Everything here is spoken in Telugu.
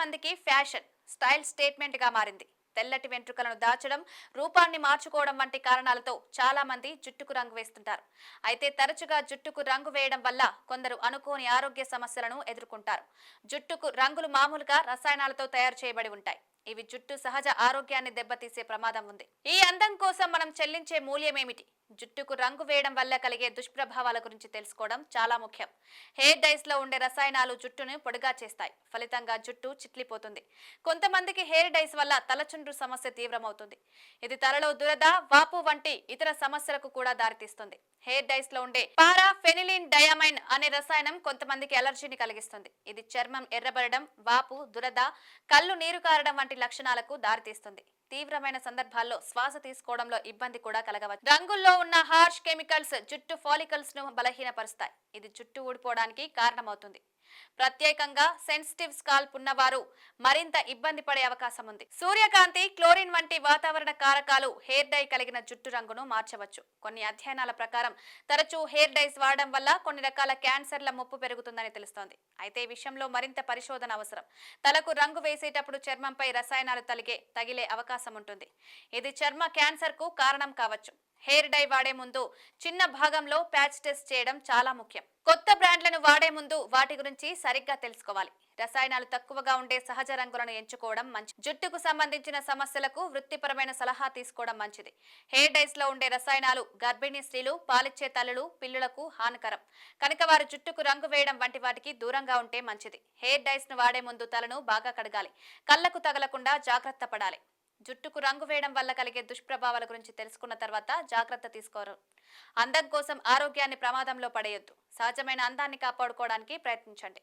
మందికి ఫ్యాషన్ స్టైల్ స్టేట్మెంట్గా మారింది. తెల్లటి వెంట్రుకలను దాచడం రూపాన్ని మార్చుకోవడం వంటి కారణాలతో చాలా మంది జుట్టుకు రంగు వేస్తుంటారు. అయితే తరచుగా జుట్టుకు రంగు వేయడం వల్ల కొందరు అనుకోని ఆరోగ్య సమస్యలను ఎదుర్కొంటారు. జుట్టుకు రంగులు మామూలుగా రసాయనాలతో తయారు చేయబడి ఉంటాయి. ఇవి జుట్టు సహజ ఆరోగ్యాన్ని దెబ్బతీసే ప్రమాదం ఉంది. ఈ అందం కోసం మనం చెల్లించే మూల్యం ఏమిటి జుట్టుకు రంగు వేయడం వల్ల కలిగే దుష్ప్రభావాల గురించి తెలుసుకోవడం చాలా ముఖ్యం. హెయిర్ డైస్లో ఉండే రసాయనాలు జుట్టును పొడిగా చేస్తాయి. ఫలితంగా జుట్టు చిట్లిపోతుంది. కొంతమందికి హెయిర్ డైస్ వల్ల తలచుండ్రు సమస్య తీవ్రమవుతుంది. ఇది తలలో దురద వాపు వంటి ఇతర సమస్యలకు కూడా దారితీస్తుంది. హెయిర్ డైస్లో ఉండే పారా ఫెనిలిన్ డయామైన్ అనే రసాయనం కొంతమందికి అలర్జీని కలిగిస్తుంది. ఇది చర్మం ఎర్రబడడం వాపు దురద కళ్ళు నీరు కారడం వంటి లక్షణాలకు దారితీస్తుంది. తీవ్రమైన సందర్భాల్లో శ్వాస తీసుకోవడంలో ఇబ్బంది కూడా కలగవచ్చు. రంగుల్లో ఉన్న హార్ష్ కెమికల్స్ జుట్టు ఫాలికల్స్ను బలహీనపరుస్తాయి. ఇది జుట్టు ఊడిపోవడానికి కారణమవుతుంది. ప్రత్యేకంగా సెన్సిటివ్ స్కాల్ప్ ఉన్నవారు మరింత ఇబ్బంది పడే అవకాశం ఉంది. సూర్యకాంతి క్లోరిన్ వంటి వాతావరణ కారకాలు హెయిర్ డై కలిగిన జుట్టు రంగును మార్చవచ్చు. కొన్ని అధ్యయనాల ప్రకారం తరచూ హెయిర్ డైస్ వాడడం వల్ల కొన్ని రకాల క్యాన్సర్ల ముప్పు పెరుగుతుందని తెలుస్తోంది. అయితే ఈ విషయంలో మరింత పరిశోధన అవసరం. తలకు రంగు వేసేటప్పుడు చర్మంపై రసాయనాలు తలిగే తగిలే అవకాశం ఉంటుంది. ఇది చర్మ క్యాన్సర్కు కారణం కావచ్చు. హెయిర్ డై వాడే ముందు చిన్న భాగంలో ప్యాచ్ టెస్ట్ చేయడం చాలా ముఖ్యం. కొత్త బ్రాండ్లను వాడే ముందు వాటి గురించి సరిగ్గా తెలుసుకోవాలి. రసాయనాలు తక్కువగా ఉండే సహజ రంగులను ఎంచుకోవడం మంచి జుట్టుకు సంబంధించిన సమస్యలకు వృత్తిపరమైన సలహా తీసుకోవడం మంచిది. హెయిర్ డైస్లో ఉండే రసాయనాలు గర్భిణీ స్త్రీలు పాలిచ్చే తల్లులు పిల్లులకు హానికరం. కనుక వారు జుట్టుకు రంగు వేయడం వంటి వాటికి దూరంగా ఉంటే మంచిది. హెయిర్ డైస్ను వాడే ముందు తలను బాగా కడగాలి. కళ్ళకు తగలకుండా జాగ్రత్త పడాలి. జుట్టుకు రంగు వేయడం వల్ల కలిగే దుష్ప్రభావాల గురించి తెలుసుకున్న తర్వాత జాగ్రత్త తీసుకోరు. అందం కోసం ఆరోగ్యాన్ని ప్రమాదంలో పడేయొద్దు. సహజమైన అందాన్ని కాపాడుకోవడానికి ప్రయత్నించండి.